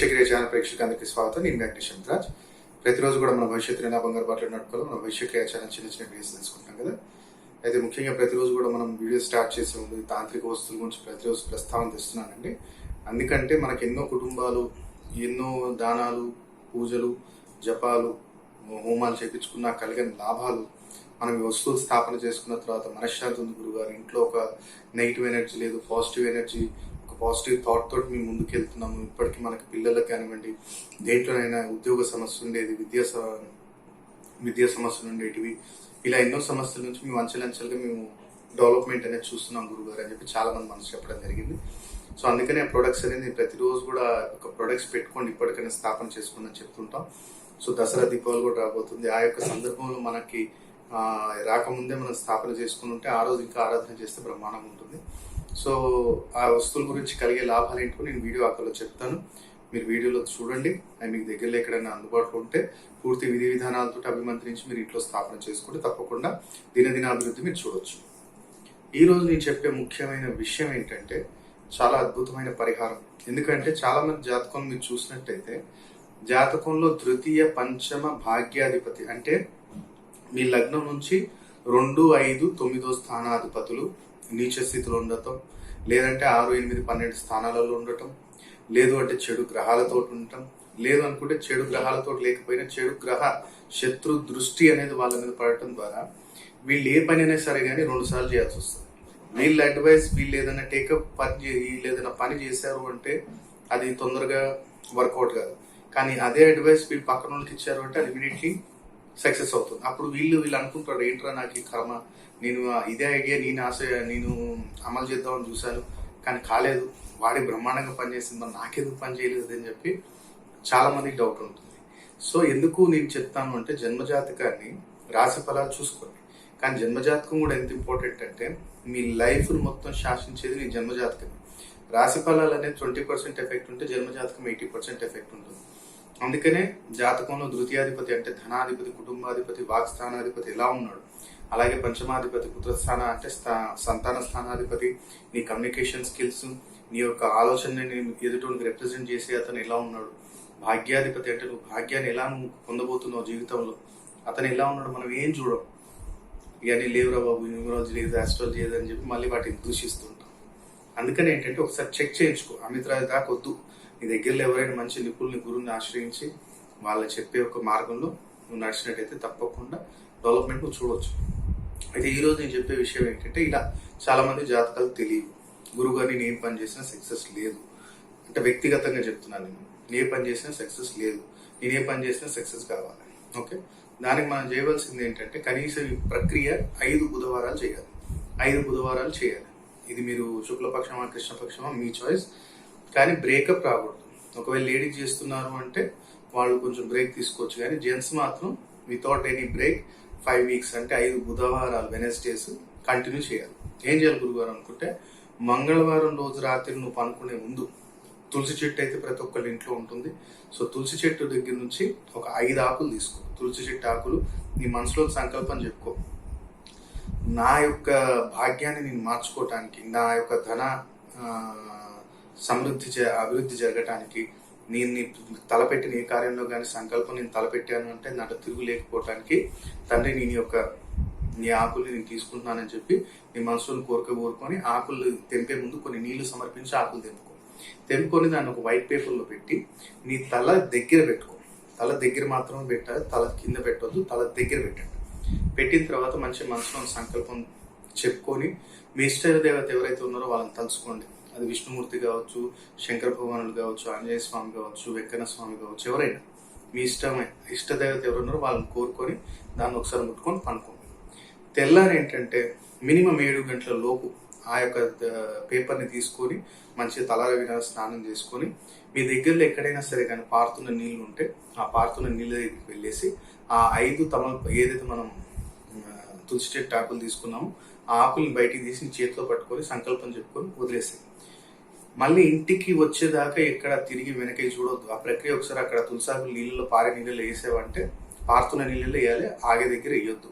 భవిష్యక్రియ channel ప్రేక్షకులందరికీ స్వాగతం. నేను వెంకటేశ్వర రాజ్ ప్రతిరోజు కూడా మన భవిష్యత్తు ఎలా బంగారు బాటలు నడుపుకోవాలి మన భవిష్యక్రియ ఛానల్ చిన్న చిన్న వీడియోస్ తెలుసుకుంటాం కదా. అయితే ముఖ్యంగా ప్రతిరోజు కూడా మనం వీడియో స్టార్ట్ చేసే ముందు తాంత్రిక వస్తువుల గురించి ప్రతిరోజు ప్రస్తావన తెస్తున్నానండి. అందుకంటే మనకి ఎన్నో కుటుంబాలు ఎన్నో దానాలు పూజలు జపాలు హోమాలు చేపించుకున్నా కలిగిన లాభాలు మనం ఈ వస్తువులు స్థాపన చేసుకున్న తర్వాత మనశ్శాంతి ఉంది గురుగారు. ఇంట్లో ఒక నెగిటివ్ ఎనర్జీ లేదు పాజిటివ్ ఎనర్జీ పాజిటివ్ థాట్ తోటి మేము ముందుకు వెళ్తున్నాము ఇప్పటికీ మనకి పిల్లలకు కానివ్వండి దేంట్లోనైనా ఉద్యోగ సమస్య ఉండేది విద్యా విద్యా సమస్యలు ఉండేటివి. ఇలా ఎన్నో సమస్యల నుంచి మేము అంచెలంచెలుగా మేము డెవలప్మెంట్ అనేది చూస్తున్నాం గురుగారు అని చెప్పి చాలా మంది మనసు చెప్పడం జరిగింది. సో అందుకనే ప్రొడక్ట్స్ అనేది ప్రతిరోజు కూడా ఒక ప్రొడక్ట్స్ పెట్టుకోండి ఇప్పటికైనా స్థాపన చేసుకోండి అని చెప్తుంటాం. సో దసరా దీపావళి కూడా రాబోతుంది. ఆ యొక్క సందర్భంలో మనకి రాకముందే మనం స్థాపన చేసుకుని ఉంటే ఆ రోజు ఇంకా ఆరాధన చేస్తే బ్రహ్మాండంగా ఉంటుంది. సో ఆ వస్తువుల గురించి కలిగే లాభాలు ఏంటో నేను వీడియో ఆకల్లో చెప్తాను. మీరు వీడియోలో చూడండి. అండ్ మీకు దగ్గరలో ఎక్కడైనా అందుబాటులో ఉంటే పూర్తి విధి విధానాలతో అభిమంత్రించి మీరు ఇంట్లో స్థాపన చేసుకుంటే తప్పకుండా దినదిన అభివృద్ధి మీరు చూడొచ్చు. ఈరోజు నేను చెప్పే ముఖ్యమైన విషయం ఏంటంటే చాలా అద్భుతమైన పరిహారం. ఎందుకంటే చాలామంది జాతకం మీరు చూసినట్టయితే జాతకంలో తృతీయ పంచమ భాగ్యాధిపతి అంటే మీ లగ్నం నుంచి రెండు ఐదు తొమ్మిదో స్థానాధిపతులు నీచ స్థితిలో ఉండటం లేదంటే ఆరు ఎనిమిది పన్నెండు స్థానాలలో ఉండటం లేదు అంటే చెడు గ్రహాలతో ఉండటం లేదు అనుకుంటే చెడు గ్రహాలతో లేకపోయినా చెడు గ్రహ శత్రు దృష్టి అనేది వాళ్ళ మీద పడటం ద్వారా వీళ్ళు ఏ పని అయినా సరే కానీ రెండు సార్లు చేయాల్సి వస్తుంది. వీళ్ళ అడ్వైస్ వీళ్ళు ఏదైనా టేకప్ పని వీళ్ళు ఏదైనా పని చేశారు అంటే అది తొందరగా వర్కౌట్ కాదు. కానీ అదే అడ్వైస్ వీళ్ళు పక్కన వాళ్ళకి ఇచ్చారు అంటే అది ఇమీడియట్లీ సక్సెస్ అవుతుంది. అప్పుడు వీళ్ళు వీళ్ళు అనుకుంటారు ఏంట్రా నాకు ఈ కర్మ? నేను ఇదే ఐడియా నేను ఆశ నేను అమలు చేద్దామని చూశాను కానీ కాలేదు. వాడి బ్రహ్మాండంగా పనిచేసింది మరి నాకెందుకు పని చేయలేదు? అని చెప్పి చాలా మందికి డౌట్ ఉంటుంది. సో ఎందుకు నేను చెప్తాను అంటే జన్మజాతకాన్ని రాశి ఫలాలు చూసుకోండి. కానీ జన్మజాతకం కూడా ఎంత ఇంపార్టెంట్ అంటే మీ లైఫ్ను మొత్తం శాసించేది మీ జన్మజాతకం రాశి ఫలాలు అనేది ట్వంటీ పర్సెంట్ ఎఫెక్ట్ ఉంటే జన్మజాతకం ఎయిటీ పర్సెంట్ ఎఫెక్ట్ ఉంటుంది. అందుకనే జాతకంలో ద్వితీయాధిపతి అంటే ధనాధిపతి కుటుంబాధిపతి వాక్స్థానాధిపతి ఎలా ఉన్నాడు? అలాగే పంచమాధిపతి పుత్రస్థాన అంటే స్థా- సంతాన స్థానాధిపతి నీ కమ్యూనికేషన్ స్కిల్స్ నీ యొక్క ఆలోచనని ఎదుటోనికి రిప్రజెంట్ చేసే అతను ఎలా ఉన్నాడు? భాగ్యాధిపతి అంటే నువ్వు భాగ్యాన్ని ఎలా నువ్వు పొందబోతున్నావు జీవితంలో? అతను ఎలా ఉన్నాడు? మనం ఏం చూడం? ఇవన్నీ లేవురా బాబు న్యూమరాలజీ లేదు ఆస్ట్రాలజీ లేదు అని చెప్పి మళ్ళీ వాటిని దూషిస్తుంటాం అందుకని ఏంటంటే ఒకసారి చెక్ చేయించుకో. అమిత్రాజ్ దాకా వద్దు. నీ దగ్గరలో ఎవరైనా మంచి నిపుణుల్ని గురువుని ఆశ్రయించి వాళ్ళ చెప్పే ఒక మార్గంలో నువ్వు నడిచినట్టయితే తప్పకుండా డెవలప్మెంట్ నువ్వు చూడవచ్చు అయితే ఈరోజు నేను చెప్పే విషయం ఏంటంటే ఇలా చాలామంది జాతకాలు తెలియవు. గురువుగారు నేను ఏం పని చేసినా సక్సెస్ లేదు. అంటే వ్యక్తిగతంగా చెప్తున్నాను నేను. నేను పని చేసినా సక్సెస్ లేదు. నేను ఏ పని చేసినా సక్సెస్ కావాలి. ఓకే? దానికి మనం చేయవలసింది ఏంటంటే కనీసం ఈ ప్రక్రియ ఐదు బుధవారాలు చేయాలి. ఐదు బుధవారాలు చేయాలి. ఇది మీరు శుక్లపక్షమా కృష్ణపక్షమా మీ చాయిస్ కానీ బ్రేకప్ రాకూడదు. ఒకవేళ లేడీస్ చేస్తున్నారు అంటే వాళ్ళు కొంచెం బ్రేక్ తీసుకోవచ్చు కానీ జెంట్స్ మాత్రం without any break five weeks అంటే ఐదు బుధవారాలు వెనస్డేస్ కంటిన్యూ చేయాలి. ఏం చేయాలి గురువారం అనుకుంటే మంగళవారం రోజు రాత్రి నువ్వు పనుకునే ముందు తులసి చెట్టు అయితే ప్రతి ఒక్కరి ఇంట్లో ఉంటుంది. సో తులసి చెట్టు దగ్గర నుంచి ఒక ఐదు ఆకులు తీసుకో. తులసి చెట్టు ఆకులు నీ మనసులో సంకల్పం చెప్పుకో. నా యొక్క భాగ్యాన్ని నేను మార్చుకోవటానికి నా యొక్క ధన సమృద్ధి అభివృద్ధి జరగటానికి నేను నీ తలపెట్టిన ఏ కార్యంలో కానీ సంకల్పం నేను తలపెట్టాను అంటే నాకు తిరుగు లేకపోవటానికి తండ్రి నేను యొక్క నీ ఆకులు నేను తీసుకుంటున్నానని చెప్పి నీ మనసును కోరిక కోరుకొని ఆకులు తెంపే ముందు కొన్ని నీళ్ళు సమర్పించి ఆకులు తెంపుకో. తెంపుకొని దాన్ని ఒక వైట్ పేపర్లో పెట్టి నీ తల దగ్గర పెట్టుకో. తల దగ్గర మాత్రమే పెట్టాలి తల కింద పెట్టవద్దు తల దగ్గర పెట్టండి. పెట్టిన తర్వాత మంచి మనసులో సంకల్పం చెప్పుకొని మీ ఇష్ట దేవత ఎవరైతే ఉన్నారో వాళ్ళని తలుచుకోండి. అది విష్ణుమూర్తి కావచ్చు శంకర భగవానులు కావచ్చు ఆంజనేయ స్వామి కావచ్చు వెంకన్న స్వామి కావచ్చు ఎవరైనా మీ ఇష్టమే ఇష్ట ఎవరున్నారో వాళ్ళని కోరుకొని దాన్ని ఒకసారి ముట్టుకొని పనుకోండి. తెల్లారి ఏంటంటే మినిమం ఏడు గంటల లోపు ఆ యొక్క పేపర్ని తీసుకొని మంచిగా తలారవిన స్నానం చేసుకొని మీ దగ్గరలో ఎక్కడైనా సరే కానీ పారుతున్న నీళ్ళు ఉంటే ఆ పారుతున్న నీళ్ళ దగ్గరికి వెళ్ళేసి ఆ ఐదు తమ ఏదైతే మనం తులసి చెట్టు ఆకులు తీసుకున్నామో ఆ ఆకుల్ని బయటికి తీసి చేతిలో పట్టుకొని సంకల్పం చెప్పుకొని వదిలేసాయి. మళ్ళీ ఇంటికి వచ్చేదాకా ఎక్కడ తిరిగి వెనక చూడొద్దు. ఆ ప్రక్రియ ఒకసారి అక్కడ తులసాకులు నీళ్ళలో పారే నీళ్ళలో వేసావంటే పారుతున్న నీళ్ళలో వేయాలి ఆగే దగ్గర వేయొద్దు.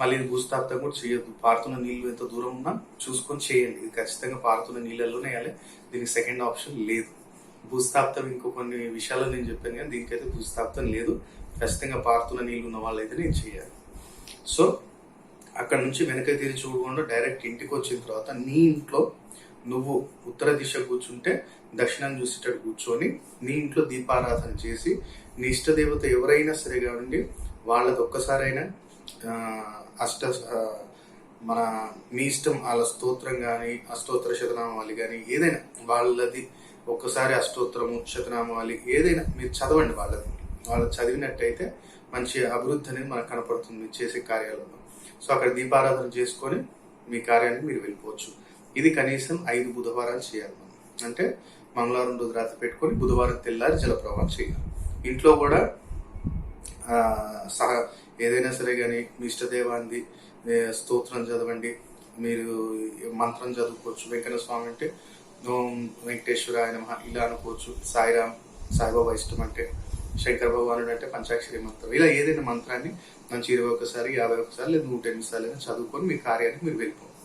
మళ్ళీ ఇది భూస్థాపితం కూడా చేయొద్దు. పారుతున్న నీళ్ళు ఎంత దూరం ఉన్నా చూసుకొని చేయండి. ఇది ఖచ్చితంగా పారుతున్న నీళ్ళల్లోనే వేయాలి. దీనికి సెకండ్ ఆప్షన్ లేదు. భూస్థాపితం ఇంకో కొన్ని విషయాలు నేను చెప్పాను కానీ దీనికైతే భూస్థాపితం లేదు. ఖచ్చితంగా పారుతున్న నీళ్ళు ఉన్న వాళ్ళైతే నేను చేయాలి. సో అక్కడ నుంచి వెనక తిరిగి చూడకుండా డైరెక్ట్ ఇంటికి వచ్చిన తర్వాత నీ ఇంట్లో నువ్వు ఉత్తర దిశ కూర్చుంటే దక్షిణం చూసేటట్టు కూర్చొని నీ ఇంట్లో దీపారాధన చేసి నీ ఇష్టదేవత ఎవరైనా సరే కావండి వాళ్ళది ఒక్కసారైనా అష్ట మన మీ ఇష్టం వాళ్ళ స్తోత్రం కానీ అష్టోత్తర శతనామాలి కానీ ఏదైనా వాళ్ళది ఒక్కసారి అష్టోత్తరము శతనామాలి ఏదైనా మీరు చదవండి వాళ్ళది. వాళ్ళు చదివినట్టయితే మంచి అభివృద్ధి అనేది మనకు కనపడుతుంది చేసే కార్యాలలో. సో అక్కడ దీపారాధన చేసుకొని మీ కార్యానికి మీరు వెళ్ళిపోవచ్చు. ఇది కనీసం ఐదు బుధవారాలు చేయాలి మనం. అంటే మంగళవారం రోజు రాత్రి పెట్టుకొని బుధవారం తెల్లారి జలప్రవాహం చేయాలి. ఇంట్లో కూడా సహ ఏదైనా సరే కానీ మీ ఇష్టదేవాన్ని స్తోత్రం చదవండి. మీరు మంత్రం చదువుకోవచ్చు. వెంకట స్వామి అంటే ఓం వెంకటేశ్వర ఆయన ఇలా అనుకోవచ్చు. సాయిరామ్ సాయిబాబా ఇష్టం అంటే శంకర భగవానుడు అంటే పంచాక్షరి మంత్రం. ఇలా ఏదైనా మంత్రాన్ని మంచి ఇరవై ఒకసారి యాభై ఒకసారి లేదా నూట ఎనిమిది సార్లు అయినా చదువుకొని మీ కార్యానికి మీరు వెళ్ళిపోండి.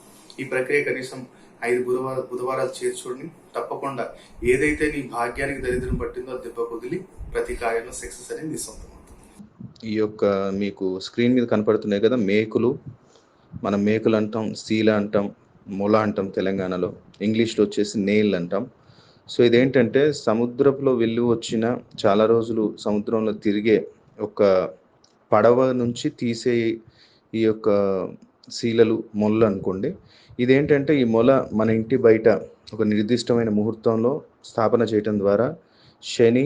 ఈ ప్రక్రియ కనీసం ఐదు బుధవార బుధవారాలు చేర్చుకోండి తప్పకుండా ఏదైతే నీ భాగ్యానికి దరిద్రం పట్టిందో అది దెబ్బ కుదిలి ప్రతి కార్యంలో సక్సెస్ అనేది నీ సొంతం ఈ యొక్క మీకు స్క్రీన్ మీద కనపడుతున్నాయి కదా మేకులు. మనం మేకులు అంటాం సీల అంటాం మొల అంటాం తెలంగాణలో. ఇంగ్లీష్లో వచ్చేసి నేల్ అంటాం. సో ఇదేంటంటే సముద్రంలో వెళ్ళి వచ్చిన చాలా రోజులు సముద్రంలో తిరిగే ఒక పడవ నుంచి తీసే ఈ యొక్క శీలలు మొల్ల అనుకోండి. ఇదేంటంటే ఈ మొల మన ఇంటి బయట ఒక నిర్దిష్టమైన ముహూర్తంలో స్థాపన చేయటం ద్వారా శని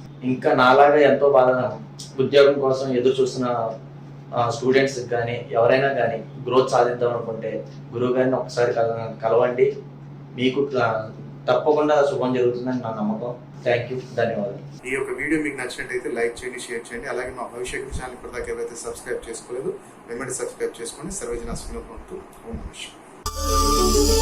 ఇంకా నాలాగా ఎంతో బాధ ఉద్యోగం కోసం ఎదురు చూస్తున్న స్టూడెంట్స్ కానీ ఎవరైనా కానీ గ్రోత్ సాధిద్దాం అనుకుంటే గురువు గారిని ఒకసారి కల- కలవండి. మీకు తప్పకుండా శుభం జరుగుతుందని నా నమ్మకం. థ్యాంక్ యూ ధన్యవాదాలు. ఈ యొక్క వీడియో మీకు నచ్చినట్టయితే లైక్ చేయండి షేర్ చేయండి. అలాగే మా భవిష్యత్ ఛానల్ ఇప్పటిదాకా ఏవైతే సబ్స్క్రైబ్ చేసుకోలేదు వెంబడి సబ్స్క్రైబ్ చేసుకోండి. సర్వజన ఉంటూ ఓం నమస్కారం